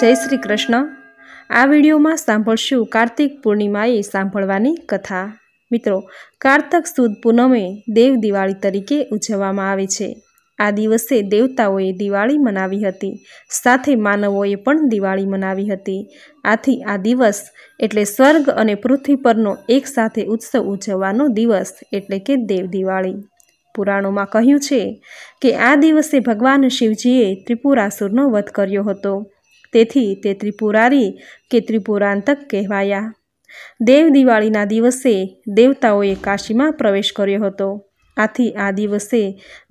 જય શ્રી કૃષ્ણ. આ વિડીયોમાં સાંભળશું કાર્તિક પૂર્ણિમાએ સાંભળવાની કથા. મિત્રો, કારતક સુદ પૂનમે દેવ દિવાળી તરીકે ઉજવવામાં આવે છે. આ દિવસે દેવતાઓએ દિવાળી મનાવી હતી. સાથે માનવોએ પણ દિવાળી મનાવી હતી. આથી આ દિવસ એટલે સ્વર્ગ અને પૃથ્વી પરનો એક સાથે ઉત્સવ ઉજવવાનો દિવસ એટલે કે દેવ દિવાળી. પુરાણોમાં કહ્યું છે કે આ દિવસે ભગવાન શિવજીએ ત્રિપુરાસુરનો વધ કર્યો હતો. તેથી તે ત્રિપુરારી કે ત્રિપુરાંતક કહેવાયા. દેવ દિવાળીના દિવસે દેવતાઓએ કાશીમાં પ્રવેશ કર્યો હતો. આથી આ દિવસે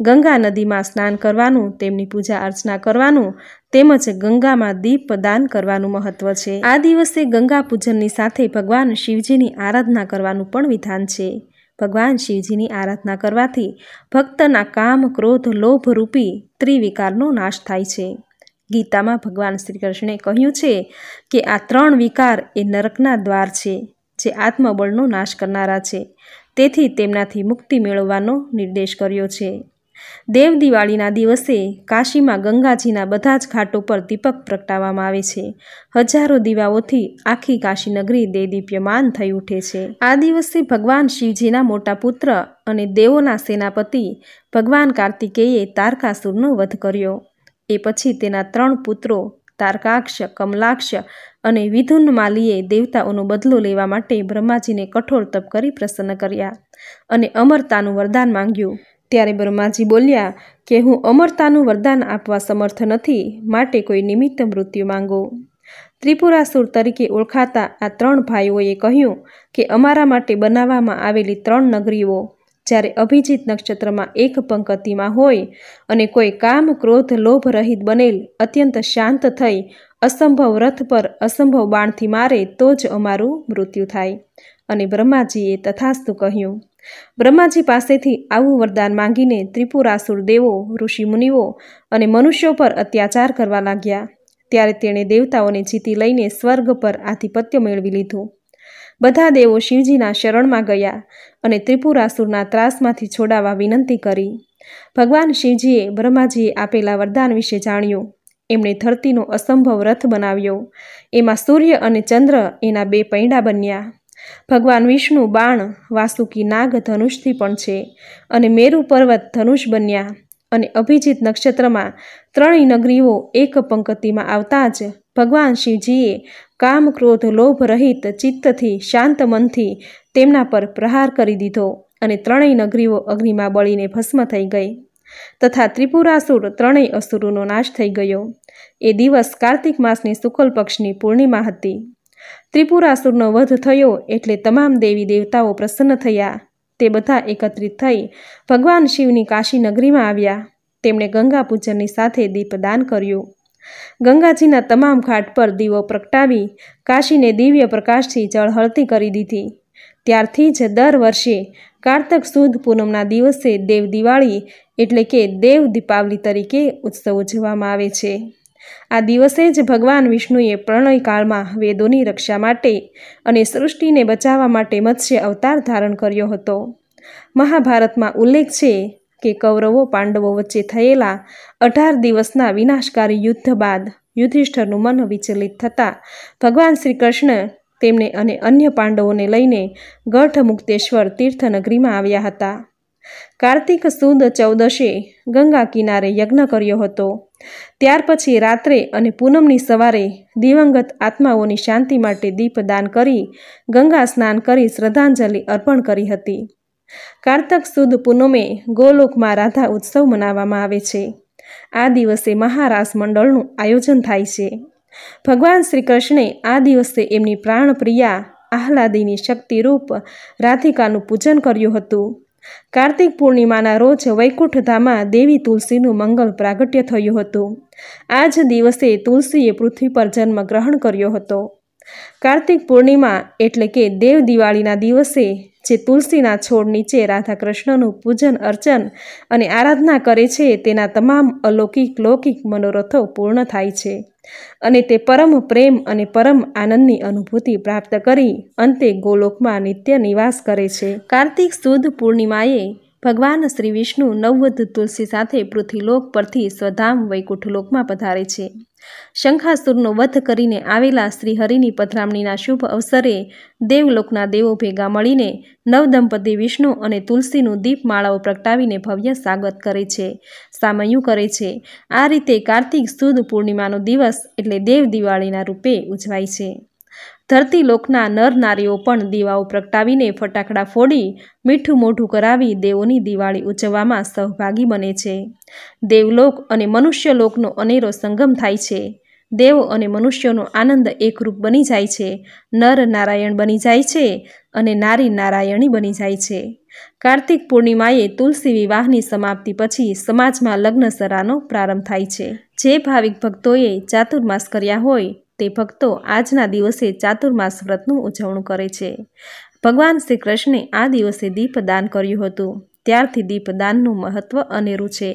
ગંગા નદીમાં સ્નાન કરવાનું, તેમની પૂજા અર્ચના કરવાનું તેમજ ગંગામાં દીપદાન કરવાનું મહત્વ છે. આ દિવસે ગંગા પૂજનની સાથે ભગવાન શિવજીની આરાધના કરવાનું પણ વિધાન છે. ભગવાન શિવજીની આરાધના કરવાથી ભક્તના કામ, ક્રોધ લોભ રૂપી ત્રિવિકારનો નાશ થાય છે. ગીતામાં ભગવાન શ્રી કૃષ્ણે કહ્યું છે કે આ ત્રણ વિકાર એ નરકના દ્વાર છે, જે આત્મબળનો નાશ કરનારા છે. તેથી તેમનાથી મુક્તિ મેળવવાનો નિર્દેશ કર્યો છે. દેવ દિવાળીના દિવસે કાશીમાં ગંગાજીના બધા જ ઘાટો પર દીપક પ્રગટાવવામાં આવે છે. હજારો દીવાઓથી આખી કાશી નગરી દેદીપ્યમાન થઈ ઉઠે છે. આ દિવસે ભગવાન શિવજીના મોટા પુત્ર અને દેવોના સેનાપતિ ભગવાન કાર્તિકેયે તારકાસુરનો વધ કર્યો. એ પછી તેના ત્રણ પુત્રો, તારકાક્ષ, કમલાક્ષ અને વિધુન્માલીએ દેવતાઓનો બદલો લેવા માટે બ્રહ્માજીને કઠોર તપ કરી પ્રસન્ન કર્યા અને અમરતાનું વરદાન માંગ્યું. ત્યારે બ્રહ્માજી બોલ્યા કે, હું અમરતાનું વરદાન આપવા સમર્થ નથી, માટે કોઈ નિમિત્ત મૃત્યુ માંગો. ત્રિપુરાસુર તરીકે ઓળખાતા આ ત્રણ ભાઈઓએ કહ્યું કે, અમારા માટે બનાવવામાં આવેલી ત્રણ નગરીઓ જ્યારે અભિજીત નક્ષત્રમાં એક પંકતિમાં હોય અને કોઈ કામ, ક્રોધ, લોભ રહિત બનેલ અત્યંત શાંત થઈ અસંભવ રથ પર અસંભવ બાણથી મારે તો જ અમારું મૃત્યુ થાય. અને બ્રહ્માજીએ તથાસ્તુ કહ્યું, બ્રહ્માજી પાસેથી આવું વરદાન માંગીને ત્રિપુરાસુર દેવો ઋષિમુનિઓ અને મનુષ્યો પર અત્યાચાર કરવા લાગ્યા. ત્યારે તેણે દેવતાઓને જીતી લઈને સ્વર્ગ પર આધિપત્ય મેળવી લીધું. બધા દેવો શિવજીના શરણમાં ગયા અને ત્રિપુરાસુરના ત્રાસમાંથી છોડાવવા વિનંતી કરી. ભગવાન શિવજીએ બ્રહ્માજીએ આપેલા વરદાન વિશે જાણ્યું. એમણે ધરતીનો અસંભવ રથ બનાવ્યો. એમાં સૂર્ય અને ચંદ્ર એના બે પૈડા બન્યા. ભગવાન વિષ્ણુ, બાણ, વાસુકી, નાગ, ધનુષથી પણ છે અને મેરુ પર્વત ધનુષ બન્યા અને અભિજીત નક્ષત્રમાં ત્રણેય નગરીઓ એક પંક્તિમાં આવતા જ ભગવાન શિવજીએ કામ ક્રોધ લોભ રહિત, ચિત્તથી, શાંત મનથી તેમના પર પ્રહાર કરી દીધો અને ત્રણેય નગરીઓ અગ્નિમાં બળીને ભસ્મ થઈ ગઈ. તથા ત્રિપુરાસુર ત્રણેય અસુરોનો નાશ થઈ ગયો. એ દિવસ કાર્તિક માસની શુકલ પક્ષની પૂર્ણિમા હતી. ત્રિપુરાસુરનો વધ થયો એટલે તમામ દેવી દેવતાઓ પ્રસન્ન થયા. તે બધા એકત્રિત થઈ ભગવાન શિવની કાશી નગરીમાં આવ્યા. તેમણે ગંગા પૂજનની સાથે દીપદાન કર્યું. ગંગાજીના તમામ ઘાટ પર દીવો પ્રગટાવી કાશીને દિવ્ય પ્રકાશથી જળહળતી કરી દીધી. ત્યારથી જ દર વર્ષે કારતક સુદ પૂનમના દિવસે દેવ દિવાળી એટલે કે દેવ દીપાવલી તરીકે ઉત્સવ ઉજવવામાં આવે છે. આ દિવસે જ ભગવાન વિષ્ણુએ પ્રણય કાળમાં વેદોની રક્ષા માટે અને સૃષ્ટિને બચાવવા માટે મત્સ્ય અવતાર ધારણ કર્યો હતો. મહાભારતમાં ઉલ્લેખ છે કે કૌરવો પાંડવો વચ્ચે થયેલા અઢાર દિવસના વિનાશકારી યુદ્ધ બાદ યુધિષ્ઠરનું મન વિચલિત થતાં ભગવાન શ્રી કૃષ્ણ તેમને અને અન્ય પાંડવોને લઈને ગઢ મુક્તેશ્વર તીર્થનગરીમાં આવ્યા હતા. કાર્તિક સુદ ચૌદશે ગંગા કિનારે યજ્ઞ કર્યો હતો. ત્યાર પછી રાત્રે અને પૂનમની સવારે દિવંગત આત્માઓની શાંતિ માટે દીપદાન કરી ગંગા સ્નાન કરી શ્રદ્ધાંજલિ અર્પણ કરી હતી. કારતક સુદ પૂનમે ગોલોકમાં રાધા ઉત્સવ મનાવવામાં આવે છે. આ દિવસે મહારાસ મંડળનું આયોજન થાય છે. ભગવાન શ્રી કૃષ્ણે આ દિવસે એમની પ્રાણપ્રિયા, આહલાદીની શક્તિરૂપ રાધિકાનું પૂજન કર્યું હતું. કાર્તિક પૂર્ણિમાના રોજ વૈકુંઠધામાં દેવી તુલસીનું મંગલ પ્રાગટ્ય થયું હતું. આ જ દિવસે તુલસીએ પૃથ્વી પર જન્મ ગ્રહણ કર્યો હતો. કાર્તિક પૂર્ણિમા એટલે કે દેવ દિવાળીના દિવસે જે તુલસીના છોડ નીચે રાધાકૃષ્ણનું પૂજન, અર્ચન અને આરાધના કરે છે, તેના તમામ અલૌકિક, લૌકિક મનોરથો પૂર્ણ થાય છે. અને તે પરમ પ્રેમ અને પરમ આનંદની અનુભૂતિ પ્રાપ્ત કરી, અંતે ગોલોકમાં નિત્ય નિવાસ કરે છે. કાર્તિક સુદ પૂર્ણિમાએ ભગવાન શ્રી વિષ્ણુ નવવધ તુલસી સાથે પૃથ્વીલોક પરથી સ્વધામ વૈકુંઠલોકમાં પધારે છે. શંખાસુરનો વધ કરીને આવેલા શ્રીહરિની પધરામણીના શુભ અવસરે દેવલોકના દેવો ભેગા મળીને નવદંપતિ વિષ્ણુ અને તુલસીનું દીપમાળાઓ પ્રગટાવીને ભવ્ય સ્વાગત કરે છે, સામયું કરે છે. આ રીતે કાર્તિક સુદ પૂર્ણિમાનો દિવસ એટલે દેવ દિવાળીના રૂપે ઉજવાય છે. ધરતી લોકના નર નારીઓ પણ દીવાઓ પ્રગટાવીને ફટાકડા ફોડી, મીઠું મોઢું કરાવી દેવોની દિવાળી ઉજવવામાં સહભાગી બને છે. દેવલોક અને મનુષ્યલોકનો અનેરો સંગમ થાય છે. દેવ અને મનુષ્યોનો આનંદ એકરૂપ બની જાય છે. નર નારાયણ બની જાય છે અને નારી નારાયણી બની જાય છે. કાર્તિક પૂર્ણિમાએ તુલસી વિવાહની સમાપ્તિ પછી સમાજમાં લગ્ન સરાનો પ્રારંભ થાય છે. જે ભાવિક ભક્તોએ ચાતુર્માસ કર્યા હોય તે ભક્તો આજના દિવસે ચાતુર્માસ વ્રતનું ઉજવણું કરે છે. ભગવાન શ્રી કૃષ્ણે આ દિવસે દીપદાન કર્યું હતું. ત્યારથી દીપદાનનું મહત્વ અનેરું છે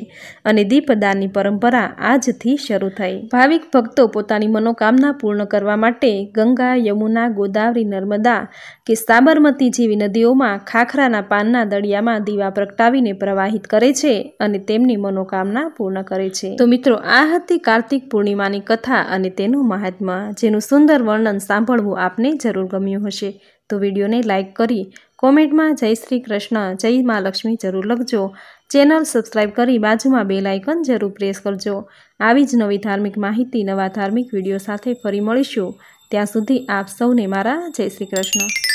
અને દીપદાનની પરંપરા આજથી શરૂ થઈ. ભાવિક ભક્તો પોતાની મનોકામના પૂર્ણ કરવા માટે ગંગા, યમુના, ગોદાવરી, નર્મદા કે સાબરમતી જેવી નદીઓમાં ખાખરાના પાનના દળિયામાં દીવા પ્રગટાવીને પ્રવાહિત કરે છે અને તેમની મનોકામના પૂર્ણ કરે છે. તો મિત્રો, આ હતી કાર્તિક પૂર્ણિમાની કથા અને તેનું મહાત્મા જેનું સુંદર વર્ણન સાંભળવું આપને જરૂર ગમ્યું હશે. તો વિડીયોને લાઇક કરી કોમેન્ટમાં જય શ્રી કૃષ્ણ, જય મા લક્ષ્મી જરૂર લખજો. ચેનલ સબસ્ક્રાઈબ કરી બાજુમાં બે લાઇકન જરૂર પ્રેસ કરજો. આવી જ નવી ધાર્મિક માહિતી, નવા ધાર્મિક વીડિયો સાથે ફરી મળીશું. ત્યાં સુધી આપ સૌને મારા જય શ્રી કૃષ્ણ.